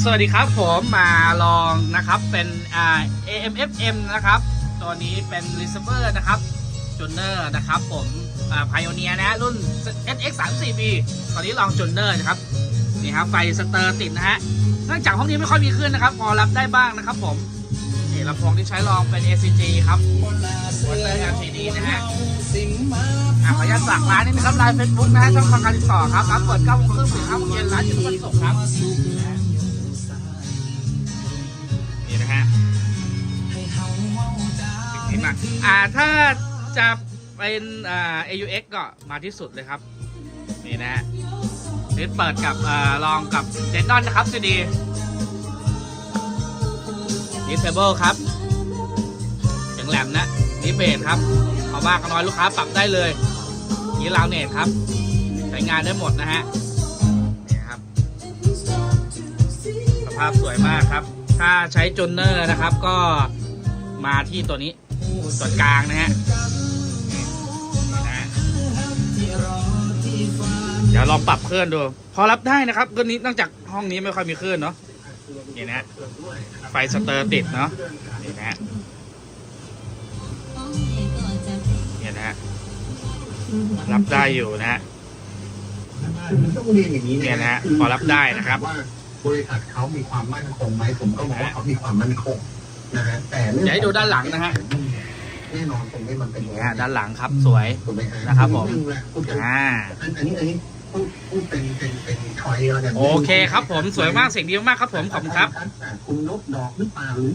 สวัสดีครับผมมาลองนะครับเป็นอ่า AMFM นะครับ ตัวนี้เป็น receiver นะครับจูเนอร์นะครับ ผมอ่า Pioneer นะฮะรุ่น SX 3 4 B ตอนนี้ลองจูเนอร์นะครับนี่ครับไฟสเตอร์ติดนะฮะเนื่องจากห้องนี้ไม่ค่อยมีขึ้นนะครับ พอรับได้บ้างนะครับผมนี่ลำโพงที่ใช้ลองเป็น ACG ครับวอเตอร์ LCD นะฮะอะขออนุญาตฝากร้านนี้นะครับไลน์เฟซบุ๊กนะฮะช่องทางการติดต่อครับครับเปิด9โมงครึ่งถึง5โมงเย็นร้านอยู่ทุกวันศุกร์ครับ มาอ่าถ้าจะเป็นอ่า AUX ก็มาที่สุดเลยครับ นี่นะฮะนี่เปิดกับอ่าลองกับเดนนอนนะครับซีดีดิเซเบิลครับเสียงแหลมนะนี่เบสครับเอามากเอาน้อยลูกค้าปรับได้เลยนี่ลาวเนตครับ ใช้งานได้หมดนะฮะนี่ครับ สภาพสวยมากครับ ถ้าใช้จูนเนอร์นะครับก็มาที่ตัวนี้ ส่วนกลางนะฮะนี่นะฮะเดี๋ยวลองปรับเคลื่อนดู พอรับได้นะครับก็นี้นอกจากห้องนี้ไม่ค่อยมีคลื่นเนาะนี่นะฮะไฟสเตอร์ติดเนาะนี่นะฮะเนี่ยนะฮะรับได้อยู่นะฮะต้องเรียนอย่างนี้เนี่ยนะฮะพอรับได้นะครับว่าบริษัทเขามีความมั่นคงไหมผมก็บอกว่าเขามีความมั่นคงนะฮะแต่เรื่องเดี๋ยวให้ดูด้านหลังนะฮะ แน่นอนตรงนี้มันเป็นนี่ฮะด้านหลังครับสวยถูกไหมฮะนะครับผมเองแหละพูดกันอ่าอันอันนี้อันนี้พูดพูดเป็นเป็นเป็นชอยแล้วกันโอเคครับผมสวยมากเสียงดีมากครับผมขอบคุณครับคุณนกดอกหรือเปล่าหรือ